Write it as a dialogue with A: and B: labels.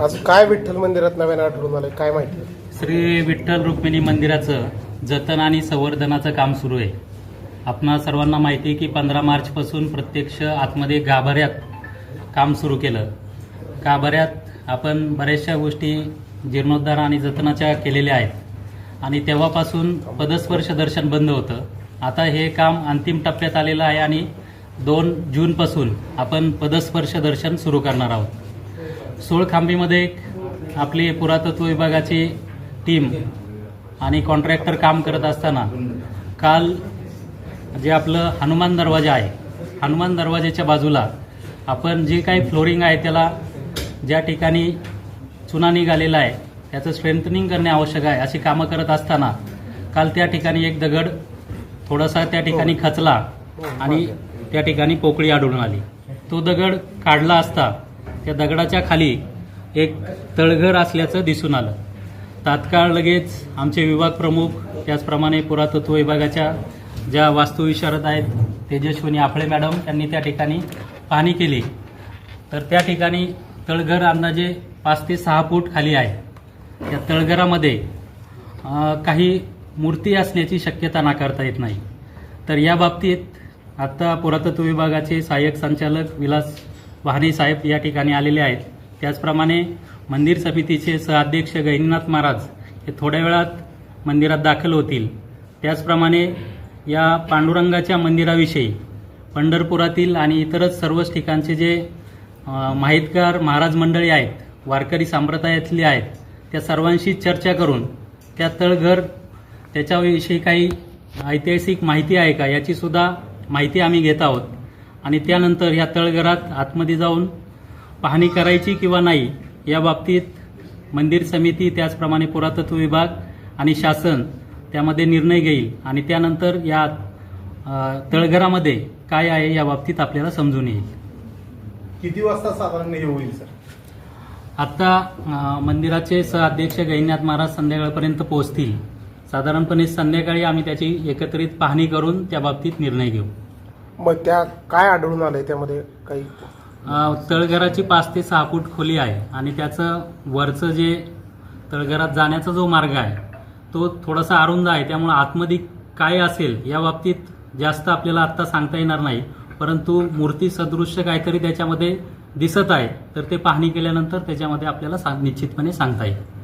A: आज काय विठ्ठल मंदिरात नव्यानं आठवून आलंय? काय माहिती?
B: श्री विठ्ठल रुक्मिणी मंदिराचं जतन आणि संवर्धनाचं काम सुरू आहे. आपणा सर्वांना माहिती आहे की पंधरा मार्चपासून प्रत्यक्ष आतमध्ये गाभाऱ्यात काम सुरू केलं. गाभाऱ्यात आपण बऱ्याचशा गोष्टी जीर्णोद्धार आणि जतनाच्या केलेल्या आहेत. आणि तेव्हापासून पदस्पर्श दर्शन बंद होतं. आता हे काम अंतिम टप्प्यात आलेलं आहे आणि दोन जूनपासून आपण पदस्पर्श दर्शन सुरू करणार आहोत. सोळखांबीमध्ये आपली पुरातत्व विभागाची टीम आणि कॉन्ट्रॅक्टर काम करत असताना काल जे आपलं हनुमान दरवाजा आहे हनुमान दरवाजाच्या बाजूला आपण जे काही फ्लोरिंग आहे त्याला ज्या ठिकाणी चुना निघालेला आहे त्याचं स्ट्रेंथनिंग करणे आवश्यक आहे अशी कामं करत असताना काल त्या ठिकाणी एक दगड थोडासा त्या ठिकाणी खचला आणि त्या ठिकाणी पोकळी आढळून आली. तो दगड काढला असता त्या दगडाच्या खाली एक तळघर असल्याचं दिसून आलं. तात्काळ लगेच आमचे विभाग प्रमुख त्याचप्रमाणे पुरातत्व विभागाच्या ज्या वास्तुविशारद आहेत तेजस्विनी आफळे मॅडम त्यांनी त्या ठिकाणी पाहणी केली. तर त्या ठिकाणी तळघर अंदाजे पाच ते सहा फूट खाली आहे. त्या तळघरामध्ये काही मूर्ती असण्याची शक्यता नाकारता येत नाही. तर या बाबतीत आत्ता पुरातत्व विभागाचे सहाय्यक संचालक विलास वहारी साहेब या ठिकाणी आलेले आहेत. त्याचप्रमाणे मंदिर समितीचे सहअध्यक्ष गहिनीनाथ महाराज हे थोड्या वेळात मंदिरात दाखल होतील. त्याचप्रमाणे या पांडुरंगाच्या मंदिराविषयी पंढरपुरातील आणि इतरच सर्वच ठिकाणचे जे माहितगार महाराज मंडळी आहेत वारकरी संप्रदायातली आहेत त्या सर्वांशी चर्चा करून त्या तळघर त्याच्याविषयी काही ऐतिहासिक माहिती आहे का? याची सुद्धा माहिती आम्ही घेत आहोत. आणि त्यानंतर या तळघरात आतमध्ये जाऊन पाहणी करायची किंवा नाही या बाबतीत मंदिर समिती त्याचप्रमाणे पुरातत्व विभाग आणि शासन त्यामध्ये निर्णय घेईल आणि त्यानंतर या तळघरामध्ये काय आहे या बाबतीत आपल्याला समजून येईल.
A: किती वाजता साधारण हे होईल सर?
B: आता अ, मंदिराचे सहअध्यक्ष गैन्यात महाराज संध्याकाळपर्यंत पोहोचतील. साधारणपणे संध्याकाळी आम्ही त्याची एकत्रित पाहणी करून त्या बाबतीत निर्णय घेऊ.
A: मग त्या काय आढळून आलंय त्यामध्ये काही?
B: अ, तळघराची पाच ते सहा फूट खोली आहे आणि त्याचं वरचं जे तळघरात जाण्याचा जो मार्ग आहे तो थोडासा अरुंद आहे. त्यामुळे आतमध्ये काय असेल या बाबतीत जास्त आपल्याला आत्ता सांगता येणार नाही. परंतु मूर्ती सदृश्य काहीतरी त्याच्यामध्ये दिसत आहे. तर ते पाहणी केल्यानंतर त्याच्यामध्ये आपल्याला सांग- निश्चितपणे सांगता येईल.